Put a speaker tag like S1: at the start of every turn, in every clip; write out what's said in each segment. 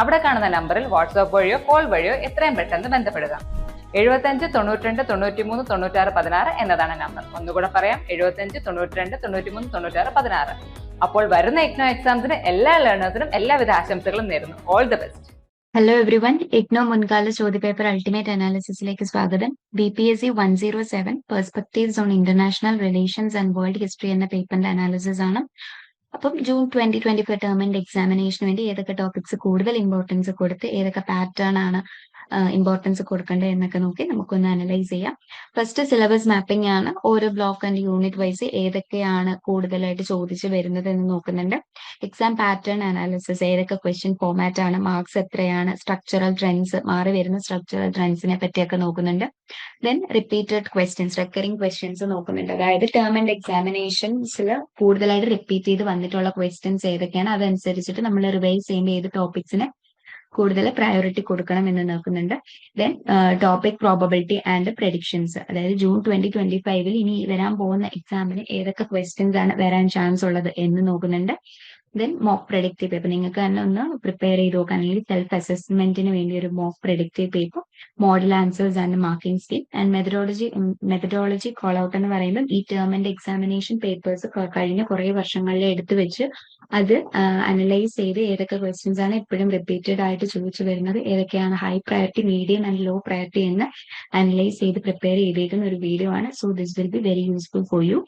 S1: അവിടെ കാണുന്ന നമ്പറിൽ വാട്സ്ആപ്പ് വഴിയോ കോൾ വഴിയോ എത്രയും പെട്ടെന്ന് ബന്ധപ്പെടുക. എഴുപത്തഞ്ച് തൊണ്ണൂറ്റിരണ്ട് തൊണ്ണൂറ്റിമൂന്ന് തൊണ്ണൂറ്റാറ് പതിനാറ് എന്നതാണ് നമ്പർ. ഒന്നുകൂടെ പറയാം എഴുപത്തഞ്ച് തൊണ്ണൂറ്റിരണ്ട് തൊണ്ണൂറ്റിമൂന്ന് തൊണ്ണൂറ്റാറ് പതിനാറ്. അപ്പോൾ വരുന്ന ഇഗ്നോ എക്സാംസിന് എല്ലാ ലേണേഴ്സിനും എല്ലാവിധ ആശംസകളും നേരുന്നു. All the best
S2: hello every one IGNOU മുൻകാല ചോദ്യപേപ്പർ അൾട്ടിമേറ്റ് അനാലിസിസിലേക്ക് സ്വാഗതം. B P S C one zero seven perspectives on international relations and world history എന്ന പേപ്പറിന്റെ അനാലിസിസ് ആണ് അപ്പം ജൂൺ ട്വന്റി ട്വന്റി ഫോർ ടേമിന്റെ എക്സാമിനേഷന് വേണ്ടി ഏതൊക്കെ ടോപ്പിക്സ് കൂടുതൽ ഇമ്പോർട്ടൻസ് കൊടുത്ത് ഏതൊക്കെ പാറ്റേൺ ആണ് ഇമ്പോർട്ടൻസ് കൊടുക്കേണ്ടത് എന്നൊക്കെ നോക്കി നമുക്കൊന്ന് അനലൈസ് ചെയ്യാം. ഫസ്റ്റ് സിലബസ് മാപ്പിംഗ് ആണ്. ഓരോ ബ്ലോക്ക് ആൻഡ് യൂണിറ്റ് വൈസ് ഏതൊക്കെയാണ് കൂടുതലായിട്ട് ചോദിച്ചു വരുന്നത് എന്ന് നോക്കുന്നുണ്ട്. എക്സാം പാറ്റേൺ അനാലിസിസ് ഏതൊക്കെ ക്വസ്റ്റ്യൻ ഫോമാറ്റ് ആണ് മാർക്സ് എത്രയാണ് സ്ട്രക്ചറൽ ട്രെൻഡ്സ് മാറി വരുന്ന സ്ട്രക്ചറൽ ട്രെൻഡ്സിനെ പറ്റിയൊക്കെ നോക്കുന്നുണ്ട്. Then repeated questions recurring questions നോക്കുന്നുണ്ട്. അതായത് ടേം ആൻഡ് എക്സാമിനേഷൻസിൽ കൂടുതലായിട്ട് റിപ്പീറ്റ് ചെയ്ത് വന്നിട്ടുള്ള ക്വസ്റ്റ്യൻസ് ഏതൊക്കെയാണ് അതനുസരിച്ചിട്ട് നമ്മൾ റിവൈസ് ചെയ്യുമ്പോൾ ഏത് ടോപ്പിക്സിന് കൂടുതൽ പ്രയോറിറ്റി കൊടുക്കണം എന്ന് നോക്കുന്നുണ്ട്. Then topic probability and predictions അതായത് ജൂൺ ട്വന്റി ട്വന്റി ഫൈവിൽ ഇനി വരാൻ പോകുന്ന എക്സാമിന് ഏതൊക്കെ ക്വസ്റ്റ്യൻസ് ആണ് വരാൻ ചാൻസ് ഉള്ളത് എന്ന് നോക്കുന്നുണ്ട്. ദെൻ മോക്ക് പ്രൊഡക്റ്റീവ് പേപ്പർ നിങ്ങൾക്ക് തന്നെ ഒന്ന് പ്രിപ്പയർ ചെയ്ത് നോക്കാൻ അല്ലെങ്കിൽ സെൽഫ് അസസ്മെന്റിന് വേണ്ടി ഒരു mock productive paper model answers and marking scheme and methodology methodology call out എന്ന് പറയുമ്പോൾ ഈ ടേമിന്റെ എക്സാമിനേഷൻ പേപ്പേഴ്സ് കഴിഞ്ഞ കുറെ വർഷങ്ങളിൽ എടുത്തു വെച്ച് അത് അനലൈസ് ചെയ്ത് ഏതൊക്കെ ക്വസ്റ്റ്യൻസ് ആണ് എപ്പോഴും റിപ്പീറ്റഡ് ആയിട്ട് ചോദിച്ചു വരുന്നത് ഏതൊക്കെയാണ് high priority medium and low priority എന്ന് അനലൈസ് ചെയ്ത് പ്രിപ്പയർ ചെയ്തേക്കുന്ന ഒരു വീഡിയോ ആണ്. So this will be very useful for you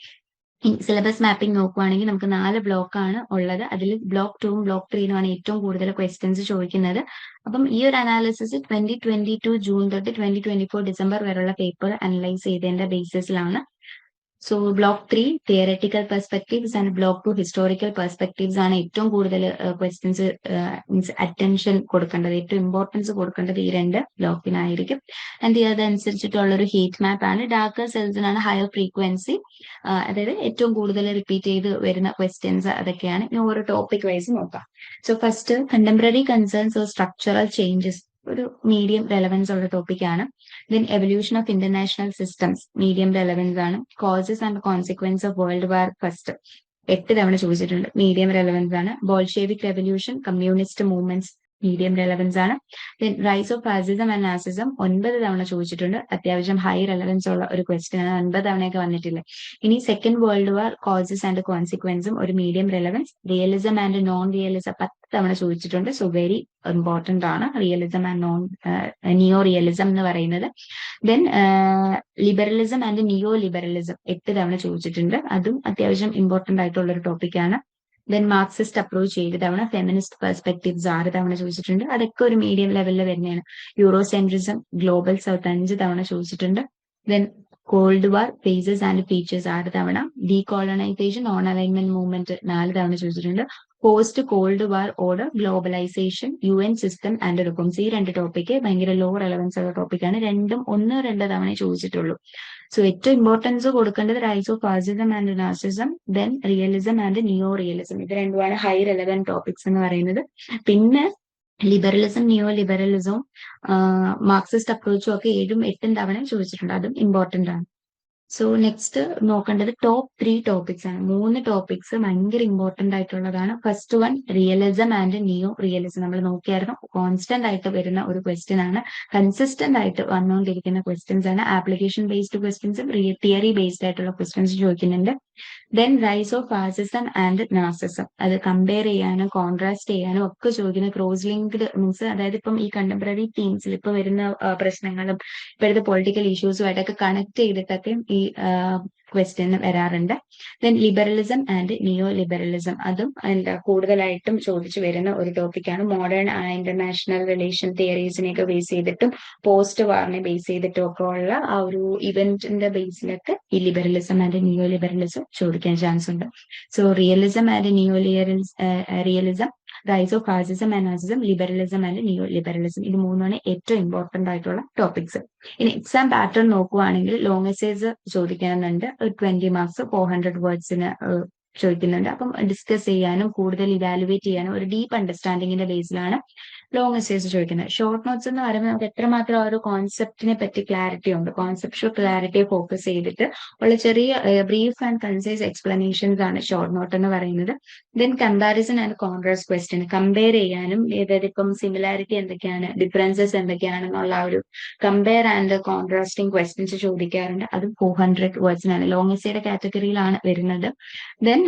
S2: syllabus mapping നോക്കുവാണെങ്കിൽ നമുക്ക് നാല് ബ്ലോക്ക് ആണ് ഉള്ളത്. അതിൽ ബ്ലോക്ക് ടൂവും ബ്ലോക്ക് ത്രീയിലുമാണ് ഏറ്റവും കൂടുതൽ ക്വസ്റ്റ്യൻസ് ചോദിക്കുന്നത്. അപ്പം ഈ ഒരു analysis twenty twenty two June തൊട്ട് ട്വന്റി ട്വന്റി ഫോർ ഡിസംബർ വരെയുള്ള പേപ്പർ അനലൈസ് ചെയ്തതിന്റെ ബേസിസിലാണ് so block three theoretical perspectives and block two historical perspectives ആണ് ഏറ്റവും കൂടുതൽ ക്വസ്റ്റ്യൻസ് മീൻസ് അറ്റൻഷൻ കൊടുക്കേണ്ടത്. ഏറ്റവും ഇമ്പോർട്ടൻസ് കൊടുക്കേണ്ടത് ഈ രണ്ട് ബ്ലോക്കിനായിരിക്കും. ആൻഡ് അതനുസരിച്ചിട്ടുള്ള ഒരു ഹീറ്റ് മാപ്പ് ആണ്. ഡാർക്കർ സെൽസിനാണ് ഹയർ ഫ്രീക്വൻസി അതായത് ഏറ്റവും കൂടുതൽ റിപ്പീറ്റ് ചെയ്ത് വരുന്ന ക്വസ്റ്റ്യൻസ് അതൊക്കെയാണ്. ഇനി ഓരോ ടോപ്പിക് വൈസ് നോക്കാം. So first contemporary concerns structural changes ഒരു മീഡിയം റെലവൻസ് ഉള്ള ടോപ്പിക്കാണ് then evolution of international systems medium relevance ആണ്. Causes and consequence of world war first എട്ട് തവണ ചോദിച്ചിട്ടുണ്ട്. മീഡിയം റെലവൻസ് ആണ്. Bolshevik revolution communist movements medium relevance ആണ്. Then rise of fascism and Nazism ഒൻപത് തവണ ചോദിച്ചിട്ടുണ്ട്. അത്യാവശ്യം ഹൈ റെലവൻസ് ഉള്ള ഒരു ക്വസ്റ്റ്യൻ ആണ്. ഒൻപത് തവണയൊക്കെ വന്നിട്ടില്ല? ഇനി second world war causes and കോൺസിക്വൻസും ഒരു medium relevance realism and non realism പത്ത് തവണ ചോദിച്ചിട്ടുണ്ട്. സോ വെരി ഇമ്പോർട്ടന്റ് ആണ്. Realism and non neo realism എന്ന് പറയുന്നത്. Then liberalism and neo liberalism എട്ട് തവണ ചോദിച്ചിട്ടുണ്ട്. അതും അത്യാവശ്യം ഇമ്പോർട്ടന്റ് ആയിട്ടുള്ള ഒരു ടോപ്പിക്കാണ് ദെൻ മാർക്സിസ്റ്റ് അപ്രോച്ച് ഏഴ് തവണ? ഫെമിനിസ്റ്റ് പെർസ്പെക്ടീവ്സ് ആറ് തവണ ചോദിച്ചിട്ടുണ്ട്. അതൊക്കെ ഒരു മീഡിയം ലെവലിൽ വരുന്നതാണ്. യൂറോ സെൻട്രിസം ഗ്ലോബൽ സൗത്ത് അഞ്ച് തവണ ചോദിച്ചിട്ടുണ്ട്. Then cold war phases and features ആറ് തവണ. ഡീകോളനൈസേഷൻ നോൺ അലൈൻമെന്റ് മൂവ്മെന്റ് നാല് തവണ ചോദിച്ചിട്ടുണ്ട്. Post cold war order globalisation U N system and reforms ഈ രണ്ട് ടോപ്പിക്ക് ഭയങ്കര ലോ റെലവൻസ് ഉള്ള ടോപ്പിക്കാണ് രണ്ടും ഒന്ന് രണ്ട് തവണ ചോദിച്ചിട്ടുള്ളൂ. സോ ഏറ്റവും ഇമ്പോർട്ടൻസ് കൊടുക്കേണ്ടത് rise of fascism and Nazism then realism and neo realism ഇത് രണ്ടുമാണ് ഹൈ റെലവൻ ടോപ്പിക്സ് എന്ന് പറയുന്നത്. പിന്നെ ലിബറലിസം നിയോ ലിബറലിസവും മാർക്സിസ്റ്റ് അപ്രോച്ചും ഒക്കെ ഏഴും എട്ടും തവണ ചോദിച്ചിട്ടുണ്ട്. അതും ഇമ്പോർട്ടന്റ് ആണ്. സോ നെക്സ്റ്റ് നോക്കേണ്ടത് ടോപ്പ് ത്രീ ടോപ്പിക്സ് ആണ്. മൂന്ന് ടോപ്പിക്സ് ഭയങ്കര ഇമ്പോർട്ടന്റ് ആയിട്ടുള്ളതാണ്. First one realism and neo realism നമ്മൾ നോക്കിയായിരുന്നു കോൺസ്റ്റന്റ് ആയിട്ട് വരുന്ന ഒരു ക്വസ്റ്റ്യൻ ആണ്. കൺസിസ്റ്റന്റ് ആയിട്ട് വന്നുകൊണ്ടിരിക്കുന്ന ക്വസ്റ്റ്യൻസ് ആണ്. ആപ്ലിക്കേഷൻ ബേസ്ഡ് ക്വസ്റ്റ്യൻസും തിയറി ബേസ്ഡ് ആയിട്ടുള്ള ക്വസ്റ്റ്യൻസ് ചോദിക്കുന്നുണ്ട്. Then rise of fascism and Nazism അത് കമ്പയർ ചെയ്യാനും കോൺട്രാസ്റ്റ് ചെയ്യാനും ഒക്കെ ചോദിക്കുന്ന ക്രോസ് ലിങ്ക്ഡ് മീൻസ് അതായത് ഇപ്പം ഈ കണ്ടംപററി തീംസിൽ ഇപ്പൊ വരുന്ന പ്രശ്നങ്ങളും ഇപ്പോഴത്തെ പൊളിറ്റിക്കൽ ഇഷ്യൂസുമായിട്ടൊക്കെ കണക്ട് ചെയ്തിട്ടൊക്കെ ഈ ക്വസ്റ്റ്യൻ വരാറുണ്ട്. Then liberalism and neo liberalism അതും എന്താ കൂടുതലായിട്ടും ചോദിച്ചു വരുന്ന ഒരു ടോപ്പിക്കാണ് മോഡേൺ ഇന്റർനാഷണൽ റിലേഷൻ തിയറീസിനെയൊക്കെ ബേസ് ചെയ്തിട്ടും പോസ്റ്റ് വാറിനെ ബേസ് ചെയ്തിട്ടും ഒക്കെ ഉള്ള ആ ഒരു ഇവന്റിന്റെ ബേസിലൊക്കെ ഈ ലിബറലിസം ആൻഡ് നിയോ ലിബറലിസം ചോദിക്കാൻ ചാൻസ് ഉണ്ട്. So realism and neo realism rise of fascism and Nazism liberalism and neo liberalism ഇത് മൂന്നാണ് ഏറ്റവും ഇമ്പോർട്ടന്റ് ആയിട്ടുള്ള ടോപ്പിക്സ് ഇനി എക്സാം പാറ്റേൺ നോക്കുവാണെങ്കിൽ ലോങ് എസേസ് ചോദിക്കാനുണ്ട് ട്വന്റി മാർക്സ് ഫോർ ഹൺഡ്രഡ് വേർഡ്സിന് ചോദിക്കുന്നുണ്ട്. അപ്പം ഡിസ്കസ് ചെയ്യാനും കൂടുതൽ ഇവാലുവേറ്റ് ചെയ്യാനും ഒരു ഡീപ്പ് അണ്ടർസ്റ്റാൻഡിങ്ങിന്റെ ബേസിലാണ് ലോങ് എസേസ് ചോദിക്കുന്നത്. ഷോർട്ട് നോട്ട്സ് എന്ന് പറയുമ്പോൾ നമുക്ക് എത്രമാത്രം ആ ഒരു കോൺസെപ്റ്റിനെ പറ്റി ക്ലാരിറ്റി ഉണ്ട്. കോൺസെപ്റ്റ് ക്ലാരിറ്റി ഫോക്കസ് ചെയ്തിട്ട് ഉള്ള ചെറിയ ബ്രീഫ് ആൻഡ് കൺസൈസ് എക്സ്പ്ലനേഷൻസ് ആണ് ഷോർട്ട് നോട്ട് എന്ന് പറയുന്നത്. Then comparison and contrast question compare ചെയ്യാനും അതായത് ഇപ്പം സിമിലാരിറ്റി എന്തൊക്കെയാണ് ഡിഫറൻസസ് എന്തൊക്കെയാണെന്നുള്ള ആ ഒരു കമ്പയർ ആൻഡ് കോൺട്രാസ്റ്റിംഗ് ക്വസ്റ്റ്യൻസ് ചോദിക്കാറുണ്ട്. അതും ഫോർ ഹൺഡ്രഡ് വേർഡ്സിനാണ് ലോങ് എസ്സേയുടെ കാറ്റഗറിയിലാണ് വരുന്നത്. ദെൻ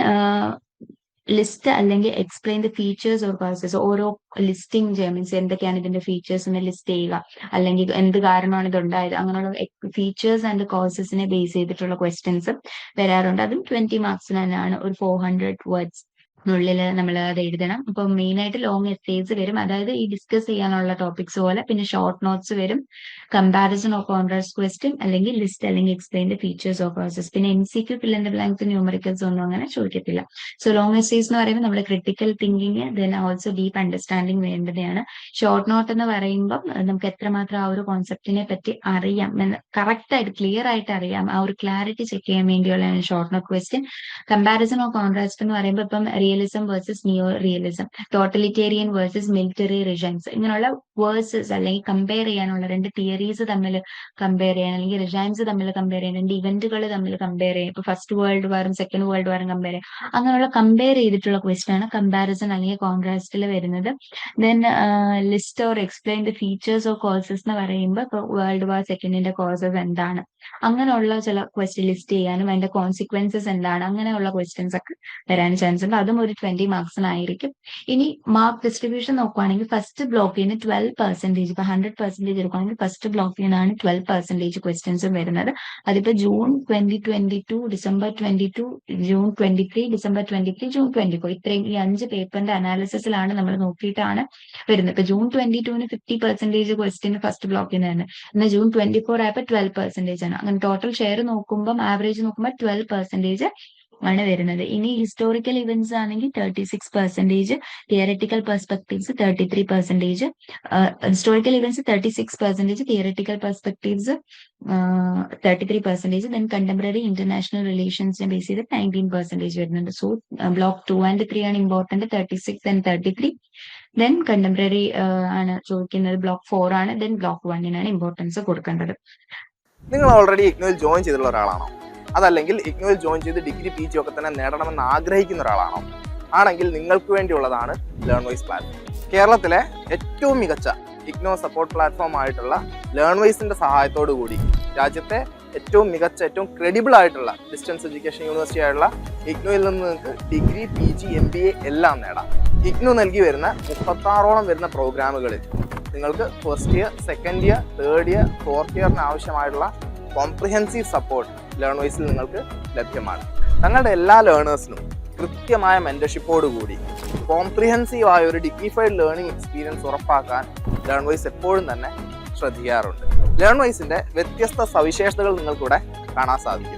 S2: ലിസ്റ്റ് അല്ലെങ്കിൽ explain the features or causes ഓരോ ലിസ്റ്റിംഗ് മീൻസ് എന്തൊക്കെയാണ് ഇതിന്റെ ഫീച്ചേഴ്സ് എന്ന് ലിസ്റ്റ് ചെയ്യുക. അല്ലെങ്കിൽ എന്ത് കാരണമാണ് ഇത് ഉണ്ടായത്. അങ്ങനെയുള്ള ഫീച്ചേഴ്സ് ആൻഡ് കോസസിനെ ബേസ് ചെയ്തിട്ടുള്ള ക്വസ്റ്റ്യൻസ് വരാറുണ്ട്. അതും ട്വന്റി തന്നെയാണ്. ഒരു ഫോർ ഹൺഡ്രഡ് വേർഡ്സ് ുള്ളിൽ നമ്മൾ അത് എഴുതണം. അപ്പൊ മെയിൻ ആയിട്ട് ലോങ് എസ്സേസ് വരും. അതായത് ഈ ഡിസ്കസ് ചെയ്യാനുള്ള ടോപ്പിക്സ് പോലെ പിന്നെ ഷോർട്ട് നോട്ട്സ് വരും. കമ്പാരിസൺ ഓഫ് കോൺട്രാസ്റ്റ് ക്വസ്റ്റ്യൻ അല്ലെങ്കിൽ ലിസ്റ്റ് അല്ലെങ്കിൽ explain the features of process പിന്നെ N C Q fill the blanks numericals ഒന്നും അങ്ങനെ ചോദിക്കത്തില്ല. സോ ലോങ് എസ്സേസ് എന്ന് പറയുമ്പോൾ നമ്മൾ critical thinking then also deep understanding വേണ്ടതാണ്. ഷോർട്ട് നോട്ട് എന്ന് പറയുമ്പോൾ നമുക്ക് എത്രമാത്രം ആ ഒരു കോൺസെപ്റ്റിനെ പറ്റി അറിയാം. കറക്റ്റ് ആയിട്ട് ക്ലിയർ ആയിട്ട് അറിയാം. ആ ഒരു ക്ലാരിറ്റി ചെക്ക് ചെയ്യാൻ വേണ്ടിയുള്ള short note question comparison of contrast എന്ന് പറയുമ്പോൾ ഇപ്പം realism versus neo realism totalitarian versus military regimes ഇങ്ങനെയുള്ള വേഴ്സസ് അല്ലെങ്കിൽ കമ്പയർ ചെയ്യാനുള്ള രണ്ട് തിയറീസ് തമ്മിൽ കമ്പയർ ചെയ്യാൻ അല്ലെങ്കിൽ റിജൈംസ് തമ്മിൽ കമ്പയർ ചെയ്യാൻ രണ്ട് ഇവന്റുകൾ തമ്മിൽ കമ്പയർ ചെയ്യാം ഇപ്പൊ ഫസ്റ്റ് വേൾഡ് വാറും സെക്കൻഡ് വേൾഡ് വാറും കമ്പയർ ചെയ്യാം അങ്ങനെയുള്ള കമ്പയർ ചെയ്തിട്ടുള്ള ക്വസ്റ്റ്യൻ ആണ് കമ്പാരിസൺ അല്ലെങ്കിൽ കോൺട്രാസ്റ്റിൽ വരുന്നത്. Then list or explain the features of courses എന്ന് പറയുമ്പോൾ വേൾഡ് വാർ സെക്കൻഡിന്റെ കോഴ്സസ് എന്താണ്? അങ്ങനെയുള്ള ചില ക്വസ്റ്റ്യൻ ലിസ്റ്റ് ചെയ്യാനും അതിന്റെ കോൺസിക്വൻസസ് എന്താണ്? അങ്ങനെയുള്ള ക്വസ്റ്റ്യൻസ് ഒക്കെ വരാൻ ചാൻസ് ഉണ്ട്. അതും ഒരു ട്വന്റി മാർക്സിനായിരിക്കും ഇനി മാർക്ക് ഡിസ്ട്രിബ്യൂഷൻ നോക്കുവാണെങ്കിൽ ഫസ്റ്റ് ബ്ലോക്കിന് ട്വൽവ് പെർസെന്റേജ് ഇപ്പൊ ഹൺഡ്രഡ് പെർസെന്റേജ് എടുക്കുകയാണെങ്കിൽ ഫസ്റ്റ് ബ്ലോക്കിൽ നിന്നാണ് ട്വൽവ് പെർസെന്റേജ് ക്വസ്റ്റ്യൻസും വരുന്നത്. അതിപ്പോ June twenty twenty two December twenty two June twenty three December twenty three June twenty four ഇത്രയും ഈ അഞ്ച് പേപ്പറിന്റെ അനാലിസിസിലാണ് നമ്മൾ നോക്കിയിട്ടാണ് വരുന്നത്. ഇപ്പൊ ജൂൺ ട്വന്റി ടുവിന് ഫിഫ്റ്റി പെർസെന്റേജ് ക്വസ്റ്റ്യൻ ഫസ്റ്റ് ബ്ലോക്കിൽ നിന്ന് എന്നാൽ ജൂൺ ട്വന്റി ഫോർ ആയപ്പോൾ ട്വൽവ് പെർസെന്റേജ് ആണ്. അങ്ങനെ ടോട്ടൽ ഷെയർ നോക്കുമ്പോൾ ആവറേജ് നോക്കുമ്പോൾ ട്വൽവ് പെർസെന്റേജ് ആണ് വരുന്നത്. ഇനി ഹിസ്റ്റോറിക്കൽ ഇവന്റ്സ് ആണെങ്കിൽ thirty six percentage theoretical perspectives thirty three percentage historical events thirty six percentage theoretical perspectives thirty three percentage then contemporary international റിലേഷൻസിനെ base ചെയ്ത് nineteen percentage വരുന്നുണ്ട്. So block two and three ആണ് important thirty six and thirty three then contemporary ആണ് ചോദിക്കുന്നത് block four ആണ് then block വണ്ണിനാണ് importance കൊടുക്കേണ്ടത്.
S3: നിങ്ങൾ already join ചെയ്തിട്ടുള്ള ഒരാളാണോ? അതല്ലെങ്കിൽ ഇഗ്നോയിൽ ജോയിൻ ചെയ്ത് ഡിഗ്രി പി ജി ഒക്കെ തന്നെ നേടണമെന്ന് ആഗ്രഹിക്കുന്ന ഒരാളാണോ? ആണെങ്കിൽ നിങ്ങൾക്ക് വേണ്ടിയുള്ളതാണ് ലേൺ വൈസ് പ്ലാറ്റ്ഫോം കേരളത്തിലെ ഏറ്റവും മികച്ച ഇഗ്നോ സപ്പോർട്ട് പ്ലാറ്റ്ഫോം ആയിട്ടുള്ള ലേൺ വൈസിന്റെ സഹായത്തോടു കൂടി രാജ്യത്തെ ഏറ്റവും മികച്ച ഏറ്റവും ക്രെഡിബിൾ ആയിട്ടുള്ള ഡിസ്റ്റൻസ് എഡ്യൂക്കേഷൻ യൂണിവേഴ്സിറ്റി ആയിട്ടുള്ള ഇഗ്നോയിൽ നിന്ന് നിങ്ങൾക്ക് degree P G M B A എല്ലാം നേടാം. ഇഗ്നോ നൽകി വരുന്ന മുപ്പത്താറോളം വരുന്ന പ്രോഗ്രാമുകളിൽ നിങ്ങൾക്ക് first year second year third year fourth ഇയറിന് ആവശ്യമായിട്ടുള്ള കോംപ്രിഹെൻസീവ് സപ്പോർട്ട് ലേണേഴ്സിൽ നിങ്ങൾക്ക് ലഭ്യമാണ്. തങ്ങളുടെ എല്ലാ ലേണേഴ്സിനും കൃത്യമായ മെന്റർഷിപ്പോടുകൂടി കോംപ്രിഹെൻസീവ് ആയ ഒരു ഡിഗ്നിഫൈഡ് ലേണിംഗ് എക്സ്പീരിയൻസ് ഉറപ്പാക്കാൻ ലേൺവൈസ് എപ്പോഴും തന്നെ ശ്രദ്ധിക്കാറുണ്ട്. ലേൺ വൈസിന്റെ വ്യത്യസ്ത സവിശേഷതകൾ നിങ്ങൾക്കിവിടെ കാണാൻ സാധിക്കും.